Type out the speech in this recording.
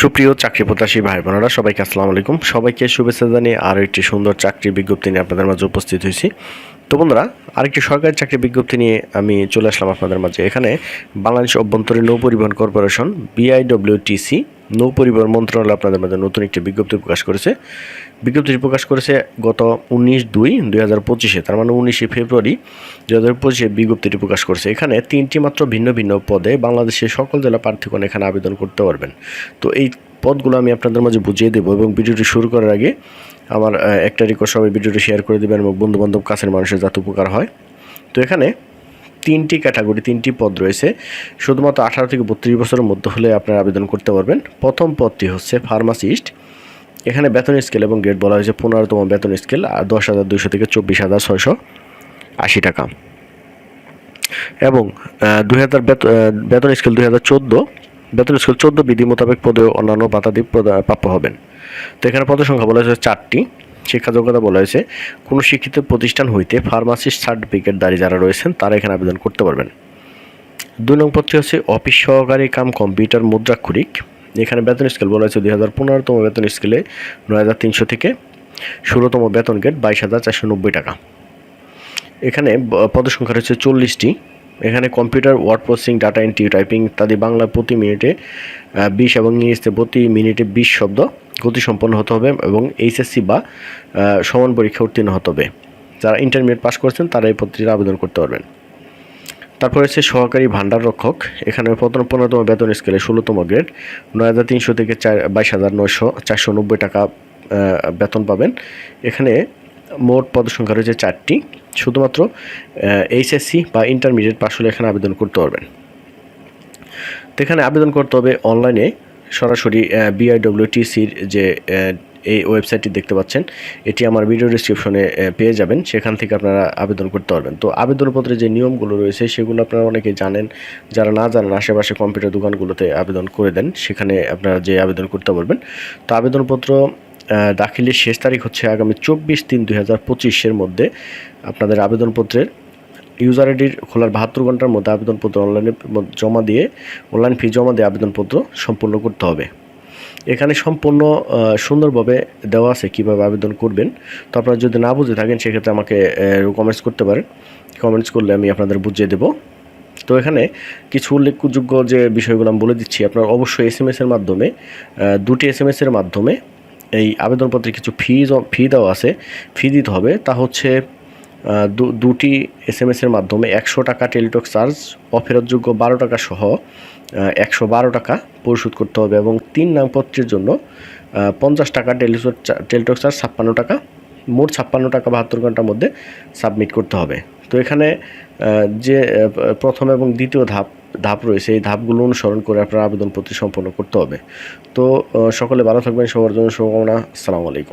সুপ্রিয় চাকরি প্রত্যাশী ভাই বোনেরা, সবাইকে আসসালামু আলাইকুম। সবাইকে শুভেচ্ছা জানিয়ে আরও একটি সুন্দর চাকরি বিজ্ঞপ্তি নিয়ে আপনাদের মাঝে উপস্থিত হয়েছি। তো বন্ধুরা, আরেকটি সরকারি চাকরি বিজ্ঞপ্তি নিয়ে আমি চলে আসলাম আপনাদের মাঝে। এখানে বাংলাদেশ অভ্যন্তরীণ নৌ পরিবহন কর্পোরেশন বিআইডব্লিউটিসি নৌ পরিবহন মন্ত্রণালয় আপনাদের মাঝে নতুন একটি বিজ্ঞপ্তি প্রকাশ করেছে। বিজ্ঞপ্তিটি প্রকাশ করেছে গত উনিশ দুই দুই হাজার পঁচিশে, তার মানে উনিশে ফেব্রুয়ারি দুই হাজার পঁচিশে বিজ্ঞপ্তিটি প্রকাশ করেছে। এখানে তিনটি মাত্র ভিন্ন ভিন্ন পদে বাংলাদেশের সকল জেলা প্রার্থীগণ এখানে আবেদন করতে পারবেন। তো এই পদগুলো আমি আপনাদের মাঝে বুঝিয়ে দেবো এবং ভিডিওটি শুরু করার আগে আমার একটা রিকোয়েস্ট সবাই ভিডিওটি শেয়ার করে দেবেন এবং বন্ধুবান্ধব, কাছের মানুষের যাতে উপকার হয়। তো এখানে তিনটি ক্যাটাগরি, তিনটি পদ রয়েছে। শুধুমাত্র আঠারো থেকে বত্রিশ বছরের মধ্যে হলে আপনারা আবেদন করতে পারবেন। প্রথম পদটি হচ্ছে ফার্মাসিস্ট এখানে বেতন স্কেল এবং গ্রেড বলা হয়েছে পনেরোতম বেতন স্কেল আর দশ হাজার দুশো থেকে চব্বিশ হাজার ছয়শো আশি টাকা। এবং দুই হাজার বেতন স্কেল দুই হাজার চোদ্দ। বেতন স্কেল চোদ্দ বিধি মোতাবেক পদে অন্যান্য বাতাদি প্রাপ্য হবেন। তো এখানে পদের সংখ্যা বলা হয়েছে চারটি। শিক্ষা যোগ্যতা বলা হয়েছে, কোনো শিক্ষিত প্রতিষ্ঠান হইতে ফার্মাসিস্ট সার্টিফিকেট দাঁড়িয়ে যারা রয়েছেন, তারা এখানে আবেদন করতে পারবেন। দুই নং পদটি হচ্ছে অফিস সহকারী কাম কম্পিউটার মুদ্রাক্ষরিক। এখানে বেতন স্কেল বলা হয়েছে দুই হাজার পনেরোতম বেতন স্কেলে নয় হাজার তিনশো থেকে ষোলোতম বেতন গেট বাইশ হাজার চারশো নব্বই টাকা। এখানে পদের রয়েছে চল্লিশটি। এখানে computer word processing data entry typing ইত্যাদি বাংলা প্রতি মিনিটে বিশ এবং ইংরেজিতে প্রতি মিনিটে বিশ শব্দ গতি সম্পন্ন হতে হবে এবং এইচএসসি বা সমান পরীক্ষা উত্তীর্ণ হতে হবে। যারা ইন্টারমিডিয়েট পাস করছেন, তারা এই পত্রিকা আবেদন করতে পারবেন। তারপর হচ্ছে সহকারী ভান্ডার রক্ষক। এখানে প্রথম পনেরোতম বেতন স্কেলে ষোলোতম গ্রেড নয় হাজার তিনশো থেকে চার, বাইশ হাজার নয়শো চারশো নব্বই টাকা বেতন পাবেন। এখানে মোট পদসংখ্যা রয়েছে চারটি। শুধুমাত্র এইচএসসি বা ইন্টারমিডিয়েট পাস হলে এখানে আবেদন করতে পারবেন। তো এখানে আবেদন করতে হবে অনলাইনে সরাসরি বিআইডব্লিউটিসির যে এই ওয়েবসাইটটি দেখতে পাচ্ছেন, এটি আমার ভিডিও ডিসক্রিপশনে পেয়ে যাবেন। সেখান থেকে আপনারা আবেদন করতে পারবেন। তো আবেদনপত্রে যে নিয়মগুলো রয়েছে, সেগুলো আপনারা অনেকে জানেন। যারা না জানেন, আশেপাশে কম্পিউটার দোকানগুলোতে আবেদন করে দেন, সেখানে আপনারা যে আবেদন করতে পারবেন। তো আবেদনপত্র দাখিলের শেষ তারিখ হচ্ছে আগামী চব্বিশ তিন দুই হাজার পঁচিশের মধ্যে আপনাদের আবেদনপত্রের ইউজার আইডির খোলার বাহাত্তর ঘণ্টার মধ্যে আবেদনপত্র অনলাইনে জমা দিয়ে অনলাইন ফি জমা দিয়ে আবেদনপত্র সম্পূর্ণ করতে হবে। এখানে সম্পূর্ণ সুন্দরভাবে দেওয়া আছে কীভাবে আবেদন করবেন। তো আপনারা যদি না বুঝে থাকেন, সেক্ষেত্রে আমাকে কমেন্টস করতে পারেন। কমেন্টস করলে আমি আপনাদের বুঝিয়ে দেবো। তো এখানে কিছু উল্লেখযোগ্য যে বিষয়গুলো আমি বলে দিচ্ছি, আপনার অবশ্যই এস এম এর মাধ্যমে দুটি এস এম এর মাধ্যমে এই আবেদনপত্রে কিছু ফি ফি দেওয়া আছে। ফি দিতে হবে। তা হচ্ছে দুটি এস এম এসের মাধ্যমে একশো টাকা টেলিটক চার্জ, অফেরতযোগ্য বারো টাকা সহ একশো বারো টাকা পরিশোধ করতে হবে এবং তিন নামপত্রের জন্য পঞ্চাশ টাকা টেলিটক টেলিটক চার্জ, ছাপ্পান্ন টাকা, মোট ছাপ্পান্ন টাকা বাহাত্তর ঘণ্টার মধ্যে সাবমিট করতে হবে। তো এখানে যে প্রথম এবং দ্বিতীয় ধাপ ধাপ রয়েছে, এই ধাপগুলো অনুসরণ করে আপনার আবেদনপত্র সম্পন্ন করতে হবে। তো সকলে ভালো থাকবেন, সবার জন্য শুভকামনা। আসসালামু আলাইকুম।